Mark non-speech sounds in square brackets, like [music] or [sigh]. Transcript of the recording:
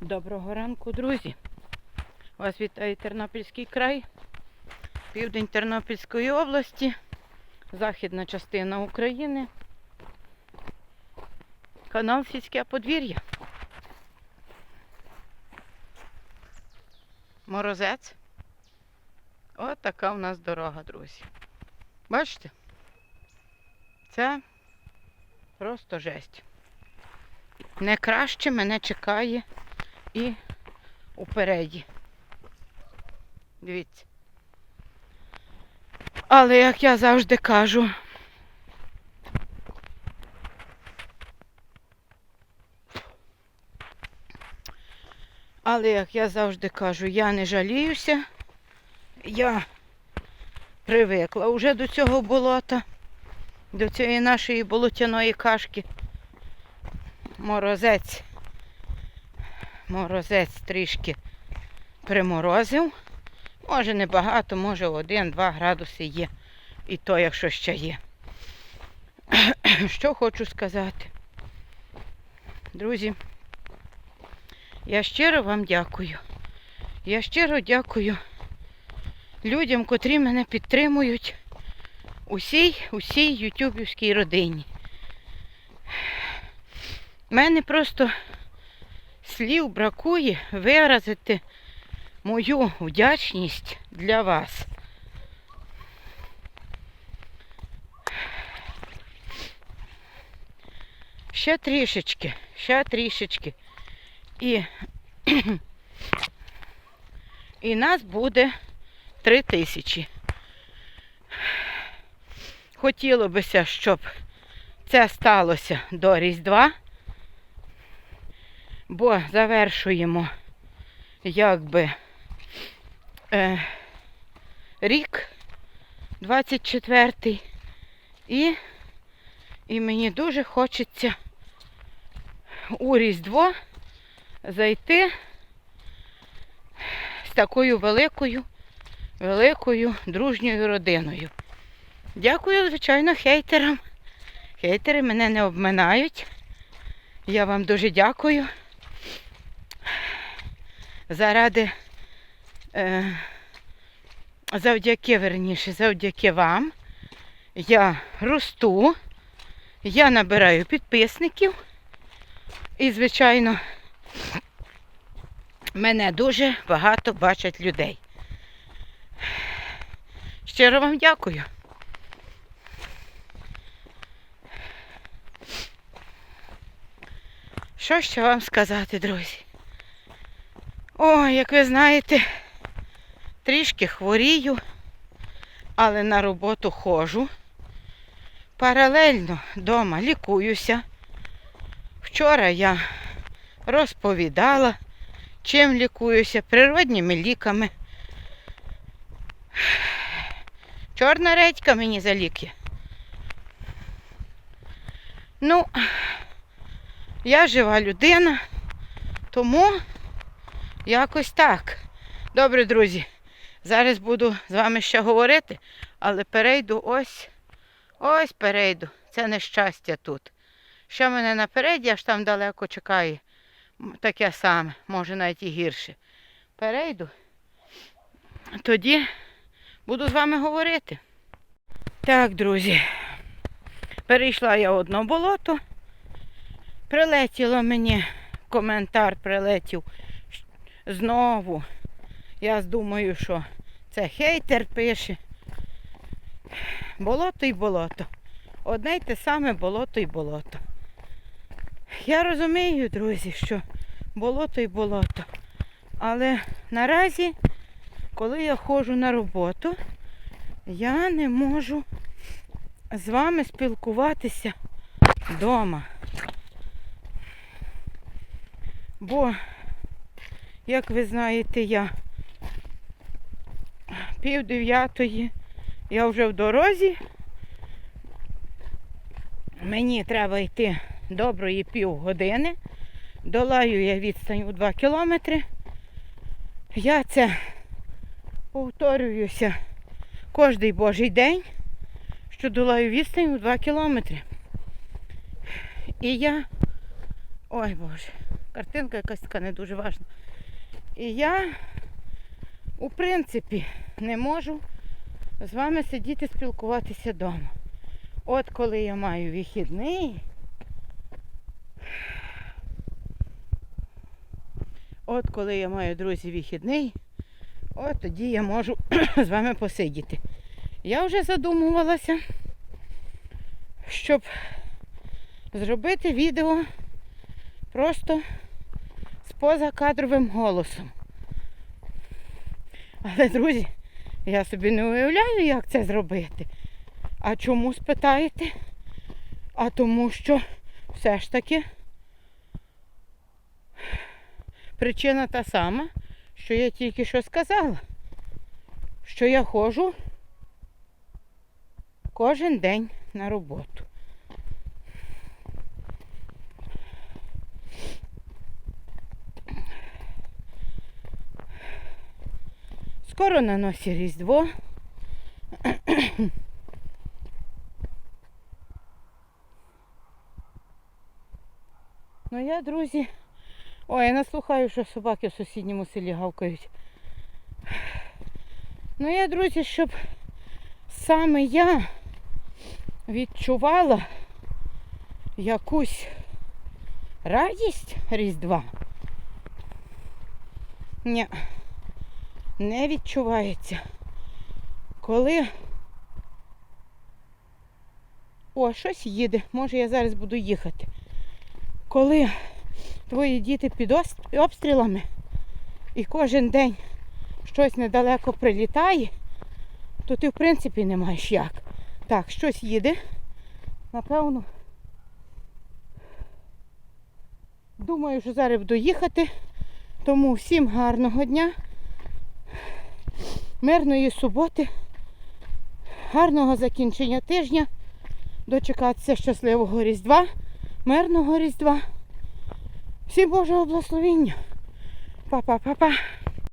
Доброго ранку, друзі. Вас вітає Тернопільський край, південь Тернопільської області, західна частина України, канал Сільське подвір'я. Морозець. От така у нас дорога, друзі. Бачите? Це просто жесть. Не краще мене чекає і упереді. Дивіться. Але як я завжди кажу, але як я завжди кажу, я не жаліюся. Я привикла вже до цього болота, до цієї нашої болотяної кашки. Морозець морозець трішки приморозив. Може не багато, може 1-2 градуси є. І то, якщо ще є. Що хочу сказати. Друзі, я щиро вам дякую. Я щиро дякую людям, котрі мене підтримують усій, усій ютюбівській родині. У мене просто слів бракує виразити мою вдячність для вас. Ще трішечки, ще трішечки. І, і нас буде три тисячі. Хотіло бися, щоб це сталося до Різдва бо завершуємо якби е, рік 24-й і, і мені дуже хочеться у Різдво зайти з такою великою, великою дружньою родиною. Дякую, звичайно, хейтерам. Хейтери мене не обминають. Я вам дуже дякую заради е, завдяки верніше, завдяки вам я росту, я набираю підписників і, звичайно, мене дуже багато бачать людей. Щиро вам дякую. Що ще вам сказати, друзі? О, як ви знаєте, трішки хворію, але на роботу ходжу. Паралельно вдома лікуюся. Вчора я розповідала, чим лікуюся, природніми ліками. Чорна редька мені за ліки. Ну, я жива людина, тому Якось так. Добре, друзі. Зараз буду з вами ще говорити, але перейду ось, ось перейду. Це нещастя тут. Що мене напереді, аж там далеко чекає. Таке саме, може навіть і гірше. Перейду. Тоді буду з вами говорити. Так, друзі. Перейшла я одно болото. Прилетіло мені, коментар прилетів. Знову. Я думаю, що це хейтер пише. Болото й болото. Одне й те саме болото й болото. Я розумію, друзі, що болото й болото. Але наразі, коли я ходжу на роботу, я не можу з вами спілкуватися вдома. Бо як ви знаєте, я пів дев'ятої, я вже в дорозі. Мені треба йти доброї півгодини. Долаю я відстань у 2 кілометри. Я це повторююся кожний божий день, що долаю відстань у 2 кілометри. І я... Ой Боже. картинка якась така не дуже важна. І я, у принципі, не можу з вами сидіти спілкуватися вдома. От коли я маю вихідний. От коли я маю, друзі, вихідний, от тоді я можу [clears throat] з вами посидіти. Я вже задумувалася, щоб зробити відео просто з позакадровим голосом. Але, друзі, я собі не уявляю, як це зробити. А чому спитаєте? А тому що все ж таки причина та сама, що я тільки що сказала. Що я ходжу кожен день на роботу. Скоро на носі Різдво. Ну я, друзі, ой, я наслухаю, що собаки в сусідньому селі гавкають. Ну я, друзі, щоб саме я відчувала якусь радість Різдва. Ні, не відчувається. Коли о, щось їде, може я зараз буду їхати. Коли твої діти під обстрілами і кожен день щось недалеко прилітає, то ти в принципі не маєш як. Так, щось їде. Напевно. Думаю, що зараз буду їхати. Тому всім гарного дня, мирної суботи, гарного закінчення тижня, дочекатися щасливого Різдва, мирного Різдва. Всім Божого благословіння. Па-па-па-па.